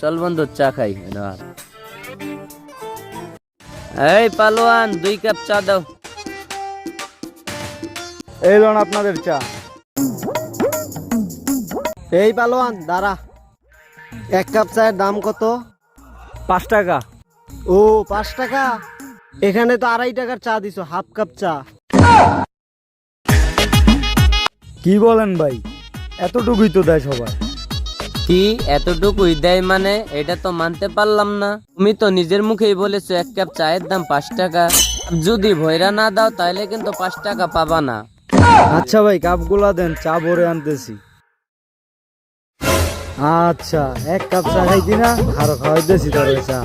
চল বন্ধু চা খাই এবার। এই পালোয়ান দুই কাপ চা দাও। এই লোন আপনাদের চা। এই পালোয়ান দাঁড়া। এক কাপ চায়ের দাম কত? পাঁচ টাকা। ও পাঁচ টাকা? এখানে তো আড়াই টাকার চা দিছো হাফ কাপ চা। কি বলেন ভাই? এতটুকুই তো দেয় সবাই। কি এতটুকুই দেয় মানে এটা তো মানতে পারলাম না। তুমি তো নিজের মুখেই বলেছ এক কাপ চায়ের দাম পাঁচ টাকা। যদি ভৈরা না দাও তাহলে কিন্তু পাঁচ টাকা পাবা না। আচ্ছা ভাই, কাপগুলা দেন, চা ভরে আনতেছি। আচ্ছা এক কাপ চা খাইছি না, আরও খাওয়াইতেছি তাহলে চা।